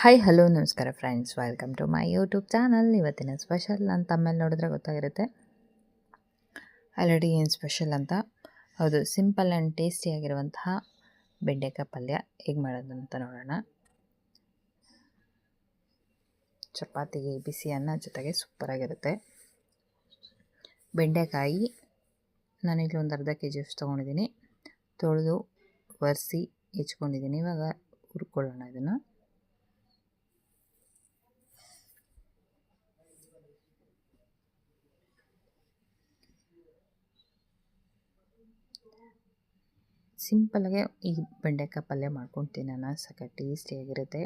Hi hello ನಮಸ್ಕಾರ friends welcome to my YouTube channel ಇವತ್ತಿನ special ಅಂತ ಆಮೇಲೆ ನೋಡಿದ್ರೆ ಗೊತ್ತಾಗಿರುತ್ತೆ. ಆಲ್ರೆಡಿ ಏನು ಸ್ಪೆಷಲ್ ಅಂತ? ಹೌದು ಸಿಂಪಲ್ ಆ್ಯಂಡ್ ಟೇಸ್ಟಿಯಾಗಿರುವಂತಹ ಬೆಂಡೆಕಾಯಿ ಪಲ್ಯ. ಹೇಗೆ ಮಾಡೋದು ಅಂತ ನೋಡೋಣ. ಚಪಾತಿಗೆ ಬಿಸಿ ಅನ್ನ ಜೊತೆಗೆ ಸೂಪರಾಗಿರುತ್ತೆ ಬೆಂಡೆಕಾಯಿ ನಾನಿಲ್ಲಿ ಒಂದು ಅರ್ಧ ಕೆ ಜಿ ಅಷ್ಟು ತೊಗೊಂಡಿದ್ದೀನಿ. ತೊಳೆದು ಒರೆಸಿ ಹೆಚ್ಕೊಂಡಿದ್ದೀನಿ. ಇವಾಗ ಹುರ್ಕೊಳ್ಳೋಣ ಇದನ್ನು. ಸಿಂಪಲ್ಗೆ ಈ ಬೆಂಡೆಕಾಯಿ ಪಲ್ಯ ಮಾಡ್ಕೊಂಡು ತಿನ್ನೋಣ. ಸಖತ್ ಟೇಸ್ಟಿಯಾಗಿರುತ್ತೆ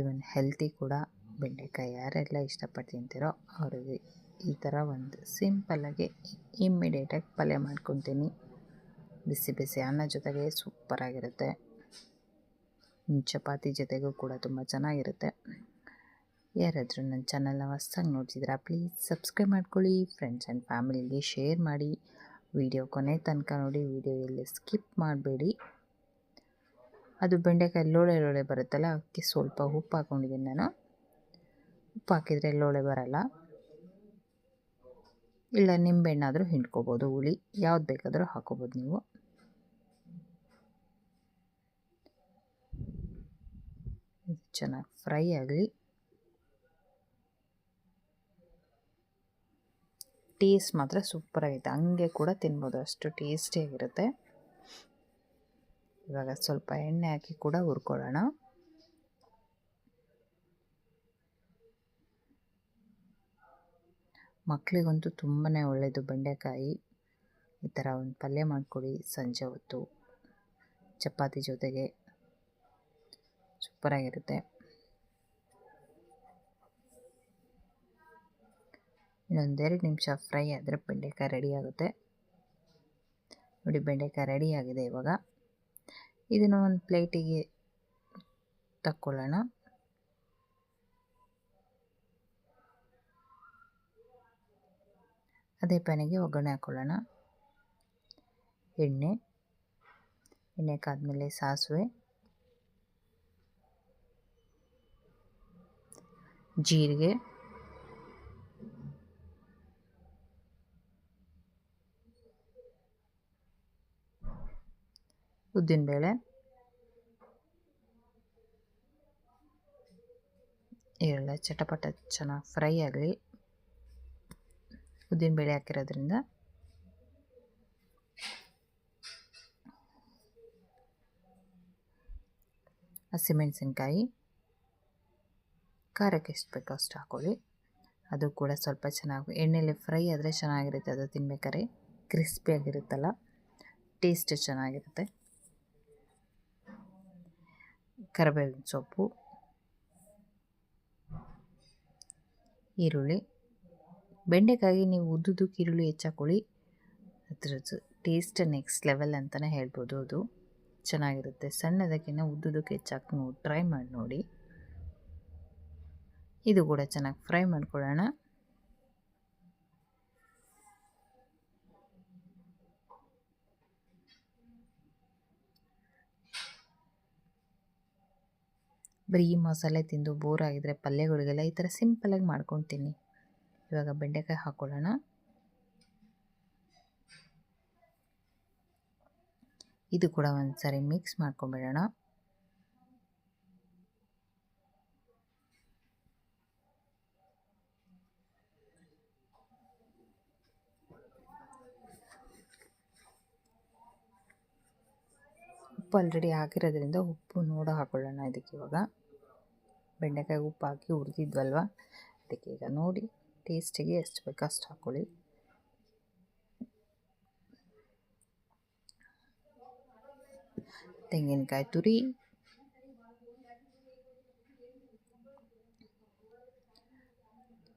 ಈವನ್ ಹೆಲ್ತಿ ಕೂಡ ಬೆಂಡೆಕಾಯಿ. ಯಾರೆಲ್ಲ ಇಷ್ಟಪಟ್ಟು ತಿಂತೀರೋ ಅವ್ರಿಗೆ ಈ ಥರ ಒಂದು ಸಿಂಪಲ್ಲಾಗಿ ಇಮ್ಮಿಡಿಯೇಟಾಗಿ ಪಲ್ಯ ಮಾಡ್ಕೊತೀನಿ ಬಿಸಿ ಬಿಸಿ ಅನ್ನ ಜೊತೆಗೆ ಸೂಪರಾಗಿರುತ್ತೆ ಚಪಾತಿ ಜೊತೆಗೂ ಕೂಡ ತುಂಬ ಚೆನ್ನಾಗಿರುತ್ತೆ. ಯಾರಾದರೂ ನನ್ನ ಚಾನಲ್ನ ಹೊಸ್ದಾಗಿ ನೋಡ್ತಿದ್ದೀರಾ ಪ್ಲೀಸ್ ಸಬ್ಸ್ಕ್ರೈಬ್ ಮಾಡ್ಕೊಳ್ಳಿ. ಫ್ರೆಂಡ್ಸ್ ಆ್ಯಂಡ್ ಫ್ಯಾಮಿಲಿಗೆ ಶೇರ್ ಮಾಡಿ. ವಿಡಿಯೋ ಕೊನೆ ತನಕ ನೋಡಿ ವಿಡಿಯೋ ಎಲ್ಲಿ ಸ್ಕಿಪ್ ಮಾಡಬೇಡಿ. ಅದು ಬೆಂಡೆಕಾಯಿ ಲೋಳೆ ಲೋಳೆ ಬರುತ್ತಲ್ಲ, ಅದಕ್ಕೆ ಸ್ವಲ್ಪ ಉಪ್ಪು ಹಾಕ್ಕೊಂಡಿದ್ದೀನಿ ನಾನು. ಉಪ್ಪು ಹಾಕಿದರೆ ಲೋಳೆ ಬರಲ್ಲ. ಇಲ್ಲ, ನಿಂಬೆಹಣ್ಣಾದರೂ ಹಿಂಡ್ಕೋಬೋದು. ಹುಳಿ ಯಾವ್ದು ಬೇಕಾದರೂ ಹಾಕೋಬೋದು ನೀವು. ಚೆನ್ನಾಗಿ ಫ್ರೈ ಆಗಲಿ. ಟೇಸ್ಟ್ ಮಾತ್ರ ಸೂಪರಾಗಿತ್ತು ಹಂಗೆ ಕೂಡ ತಿನ್ಬೋದು. ಅಷ್ಟು ಟೇಸ್ಟಿಯಾಗಿರುತ್ತೆ ಇವಾಗ ಸ್ವಲ್ಪ ಎಣ್ಣೆ ಹಾಕಿ ಕೂಡ ಹುರ್ಕೊಳ್ಳೋಣ. ಮಕ್ಕಳಿಗಂತೂ ತುಂಬಾ ಒಳ್ಳೆಯದು ಬೆಂಡೆಕಾಯಿ. ಈ ಥರ ಒಂದು ಪಲ್ಯ ಮಾಡಿಕೊಡಿ ಸಂಜೆ ಹೊತ್ತು. ಚಪಾತಿ ಜೊತೆಗೆ. ಸೂಪರಾಗಿರುತ್ತೆ ಇನ್ನೊಂದೆರಡು ನಿಮಿಷ ಫ್ರೈ ಆದರೆ ಬೆಂಡೆಕಾಯಿ ರೆಡಿ ಆಗುತ್ತೆ. ನೋಡಿ, ಬೆಂಡೆಕಾಯಿ ರೆಡಿ ಆಗಿದೆ ಇವಾಗ. ಇದನ್ನು ಒಂದು ಪ್ಲೇಟಿಗೆ ತಕ್ಕೊಳ್ಳೋಣ. ಅದೇ ಪ್ಯಾನಿಗೆ ಒಗ್ಗರಣೆ ಹಾಕ್ಕೊಳ್ಳೋಣ ಎಣ್ಣೆ ಎಣ್ಣೆ ಕಾದ್ಮೇಲೆ ಸಾಸಿವೆ, ಜೀರಿಗೆ ಉದ್ದಿನಬೇಳೆ ಇವೆಲ್ಲ ಚಟಪಟ ಚೆನ್ನಾಗಿ ಫ್ರೈ ಆಗಲಿ. ಉದ್ದಿನ ಬೇಳೆ ಹಾಕಿರೋದ್ರಿಂದ. ಹಸಿಮೆಣಸಿನ್ಕಾಯಿ. ಖಾರಕ್ಕೆ ಎಷ್ಟು ಬೇಕೋ ಅಷ್ಟು ಹಾಕೊಳ್ಳಿ. ಅದು ಕೂಡ ಸ್ವಲ್ಪ ಚೆನ್ನಾಗಿ ಎಣ್ಣೆಯಲ್ಲಿ ಫ್ರೈ ಆದರೆ ಚೆನ್ನಾಗಿರುತ್ತೆ ಅದು ತಿನ್ಬೇಕಾದ್ರೆ. ಕ್ರಿಸ್ಪಿಯಾಗಿರುತ್ತಲ್ಲ ಟೇಸ್ಟ್ ಚೆನ್ನಾಗಿರುತ್ತೆ. ಕರಿಬೇವಿನ ಸೊಪ್ಪು, ಈರುಳ್ಳಿ ಬೆಂಡೆಕಾಯಿ ನೀವು ಉದ್ದುದಕ್ಕೆ ಈರುಳ್ಳಿ ಹೆಚ್ಚಾಕೊಳ್ಳಿ. ಅದ್ರದ್ದು ಟೇಸ್ಟ್ ನೆಕ್ಸ್ಟ್ ಲೆವೆಲ್ ಅಂತಲೇ ಹೇಳ್ಬೋದು ಅದು. ಚೆನ್ನಾಗಿರುತ್ತೆ. ಸಣ್ಣದಕ್ಕಿಂತ ಉದ್ದುದಕ್ಕೆ ಹೆಚ್ಚಾಕಿ ನೋಡಿ ಟ್ರೈ ಮಾಡಿ ನೋಡಿ. ಇದು ಕೂಡ ಚೆನ್ನಾಗಿ ಫ್ರೈ ಮಾಡ್ಕೊಳ್ಳೋಣ. ಬರೀ ಮಸಾಲೆ ತಿಂದು ಬೋರ್ ಆಗಿದ್ರೆ ಪಲ್ಯಗಳಿಗೆಲ್ಲ ಈ ಥರ ಸಿಂಪಲಾಗಿ ಮಾಡ್ಕೊತೀನಿ. ಇವಾಗ ಬೆಂಡೆಕಾಯಿ ಹಾಕ್ಕೊಳ್ಳೋಣ ಇದು ಕೂಡ ಒಂದು ಸಾರಿ ಮಿಕ್ಸ್ ಮಾಡ್ಕೊಂಬಿಡೋಣ. ಉಪ್ಪು ಆಲ್ರೆಡಿ ಹಾಕಿರೋದ್ರಿಂದ ಉಪ್ಪು ನೋಡೋ ಹಾಕೊಳ್ಳೋಣ ಇದಕ್ಕೆ ಇವಾಗ. ಬೆಂಡೆಕಾಯಿ ಉಪ್ಪು ಹಾಕಿ ಹುರಿದಿದ್ವಲ್ವ? ಅದಕ್ಕೆ ಈಗ ನೋಡಿ ಟೇಸ್ಟಿಗೆ ಎಷ್ಟು ಬೇಕೋ ಅಷ್ಟು ಹಾಕ್ಕೊಳ್ಳಿ ತೆಂಗಿನಕಾಯಿ ತುರಿ.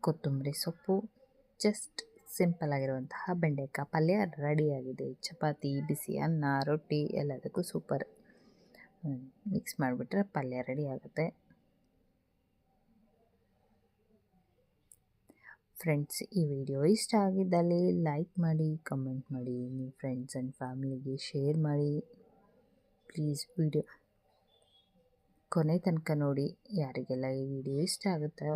ಕೊತ್ತಂಬರಿ ಸೊಪ್ಪು. ಜಸ್ಟ್ ಸಿಂಪಲ್ ಆಗಿರುವಂತಹ ಬೆಂಡೆಕಾಯಿ ಪಲ್ಯ ರೆಡಿಯಾಗಿದೆ ಚಪಾತಿ, ಬಿಸಿ ಅನ್ನ, ರೊಟ್ಟಿ ಎಲ್ಲದಕ್ಕೂ ಸೂಪರ್ ಮಿಕ್ಸ್ ಮಾಡಿಬಿಟ್ರೆ ಪಲ್ಯ ರೆಡಿ ಆಗುತ್ತೆ. ಫ್ರೆಂಡ್ಸ್ ಈ ವಿಡಿಯೋ ಇಷ್ಟ ಆಗಿದ್ದಲ್ಲಿ ಲೈಕ್ ಮಾಡಿ ಕಮೆಂಟ್ ಮಾಡಿ ನಿಮ್ಮ ಫ್ರೆಂಡ್ಸ್ ಆ್ಯಂಡ್ ಫ್ಯಾಮಿಲಿಗೆ ಶೇರ್ ಮಾಡಿ. ಪ್ಲೀಸ್ ವಿಡಿಯೋ ಕೊನೆ ತನಕ ನೋಡಿ ಯಾರಿಗೆಲ್ಲ ಈ ವಿಡಿಯೋ ಇಷ್ಟ ಆಗುತ್ತೋ.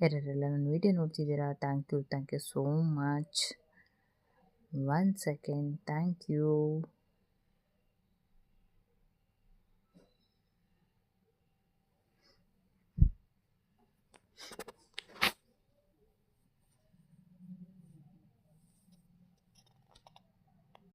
ಯಾರ್ಯಾರೆಲ್ಲ ನನ್ನ ವಿಡಿಯೋ ನೋಡ್ತಿದ್ದೀರಾ thank you thank you so much one second thank you